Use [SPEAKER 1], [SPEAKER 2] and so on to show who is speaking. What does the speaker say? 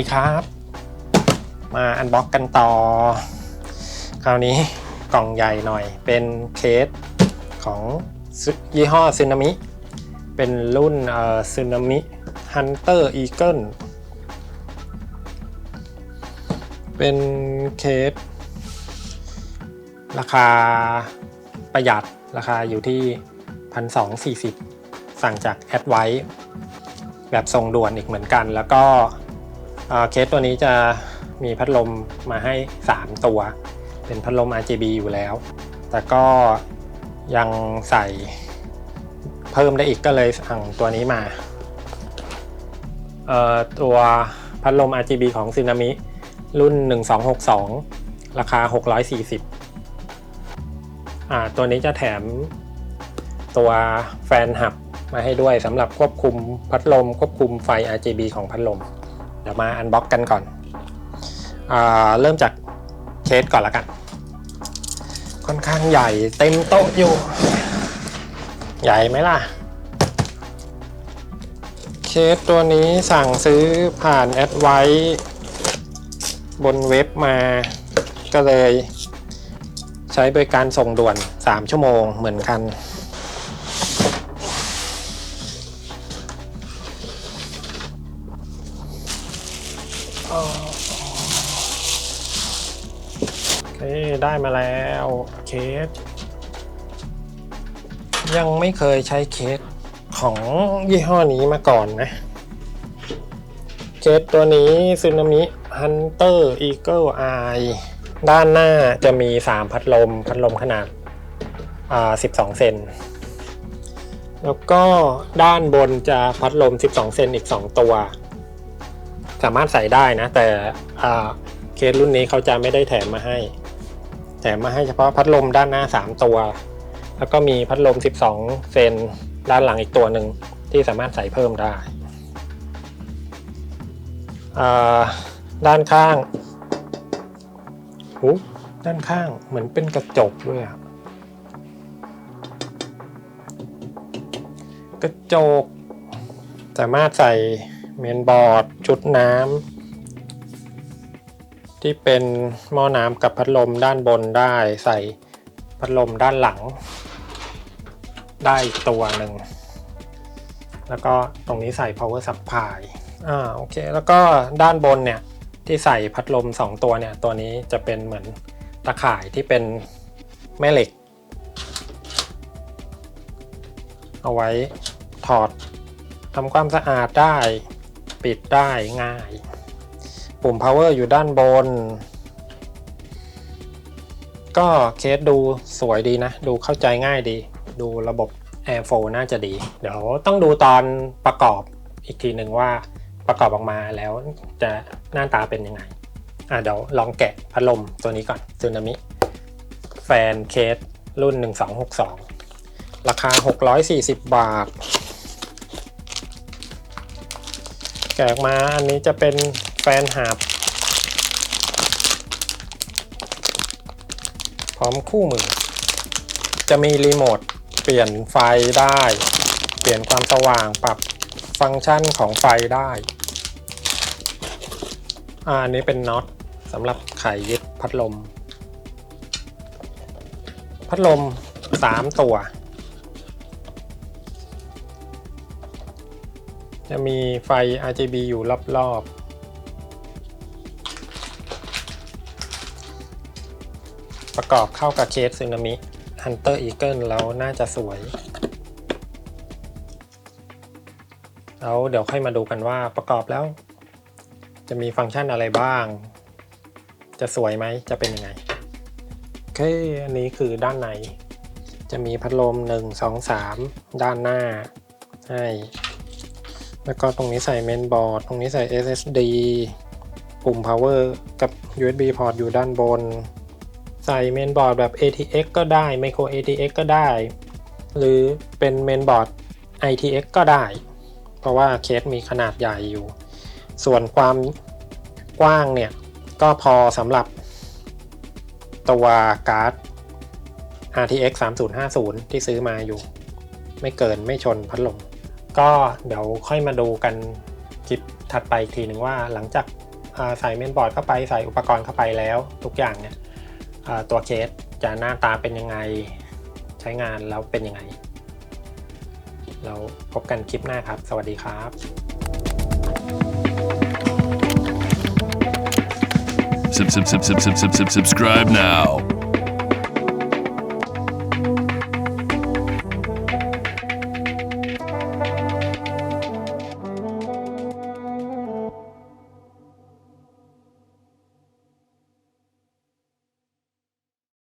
[SPEAKER 1] วัสดีครับ มาอันบ็อกกันต่อ คราวนี้กล่องใหญ่หน่อย เป็นเคสของยี่ห้อซึนามิ เป็นรุ่นซึนามิฮันเตอร์อีเกิลเป็นเคสราคาประหยัดราคาอยู่ที่ 1,240 สั่งจากแอดไวแบบส่งด่วนอีกเหมือนกัน แล้วก็ เคสตัวนี้จะมีพัดลมมาให้ 3 ตัว เป็นพัดลม RGB อยู่แล้ว แต่ก็ยังใส่เพิ่มได้อีกก็เลยสั่งตัวนี้มาตัวพัดลม RGB ของซึนามิรุ่น 1262 ราคา 640อ่าตัวนี้จะแถมตัวแฟนหับมาให้ด้วยสำหรับควบคุมพัดลม ควบคุมไฟ RGB ของพัดลม เดี๋ยวมาอันบ็อกกันก่อนอ่าเริ่มจากเคสก่อนละกัน ค่อนข้างใหญ่เต็มโต๊ะอยู่ ใหญ่ไหมล่ะ เคสตัวนี้สั่งซื้อผ่านแอดไว้ บนเว็บมาก็เลย ใช้บริการส่งด่วน 3 ชั่วโมงเหมือนกัน โอเคได้มาแล้วเคส ยังไม่เคยใช้เคสของยี่ห้อนี้มาก่อนนะ เคสตัวนี้ซึนามิ Hunter Eagle Eye ด้านหน้าจะมี 3 พัดลม พัดลมขนาดอ่า12 เซน แล้วก็ด้านบนจะพัดลม 12 เซนอีก 2 ตัว สามารถใส่ได้นะ แต่เคสรุ่นนี้เขาจะไม่ได้แถมมาให้ แถมมาให้เฉพาะพัดลมด้านหน้า 3 ตัว แล้วก็มีพัดลม 12 เซนด้านหลังอีกตัวหนึ่งที่สามารถใส่เพิ่มได้อ่าด้านข้างหูด้านข้างเหมือนเป็นกระจกด้วยกระจก สามารถใส่เมนบอร์ด ชุดน้ำ ที่เป็นหม้อน้ำกับพัดลมด้านบนได้ใส่พัดลมด้านหลัง ได้อีกตัวหนึ่ง แล้วก็ตรงนี้ใส่ power supply อ่าโอเค แล้วก็ด้านบนเนี่ยที่ใส่พัดลม 2 ตัวเนี่ย ตัวนี้จะเป็นเหมือนตะข่ายที่เป็นแม่เหล็ก เอาไว้ถอดทำความสะอาดได้ปิดได้ง่าย ปุ่ม power อยู่ด้านบน ก็เคสดูสวยดีนะ ดูเข้าใจง่ายดี ดูระบบ Airflow น่าจะดี เดี๋ยวต้องดูตอนประกอบอีกทีหนึ่งว่าประกอบออกมาแล้วจะหน้าตาเป็นยังไง อะเดี๋ยวลองแกะพัดลมตัวนี้ก่อนซูนามิ แฟนเคสรุ่น 1262 ราคา 640 บาท แกะออกมาอันนี้จะเป็น แฟนหับพร้อมคู่มือ จะมีรีโมทเปลี่ยนไฟได้ เปลี่ยนความสว่างปรับฟังก์ชันของไฟได้ อันนี้เป็นน็อตสำหรับไขยึดพัดลม พัดลม 3 ตัว จะมีไฟ RGB อยู่รอบๆ ประกอบเข้ากับเคสซึนามิ Hunter Eagle แล้วน่าจะสวย แล้วเดี๋ยวค่อยมาดูกันว่าประกอบแล้ว จะมีฟังก์ชันอะไรบ้าง จะสวยไหมจะเป็นยังไง โอเค อันนี้คือด้านใน จะมีพัดลม 1 2 3 ด้านหน้าให้แล้วก็ตรงนี้ใส่เมนบอร์ด ตรงนี้ใส่ SSD ปุ่ม power กับ USB port อยู่ด้านบน ใส่เมนบอร์ดแบบ ATX ก็ได้ micro ATX ก็ได้ หรือเป็นเมนบอร์ด ITX ก็ได้ เพราะว่าเคสมีขนาดใหญ่อยู่ ส่วนความกว้างเนี่ย ก็พอสำหรับตัวการ์ด RTX 3050 ที่ซื้อมาอยู่ ไม่เกินไม่ชนพัดลม ก็เดี๋ยวค่อยมาดูกันคลิปถัดไปอีกทีหนึ่งว่าหลังจากใส่เมนบอร์ดเข้าไปใส่อุปกรณ์เข้าไปแล้วทุกอย่างเนี่ย ตัวเคสจะหน้าตาเป็นยังไงใช้งานแล้วเป็นยังไง เราพบกันคลิปหน้าครับ สวัสดีครับ
[SPEAKER 2] Sub, sub, sub, sub, sub, sub, subscribe now.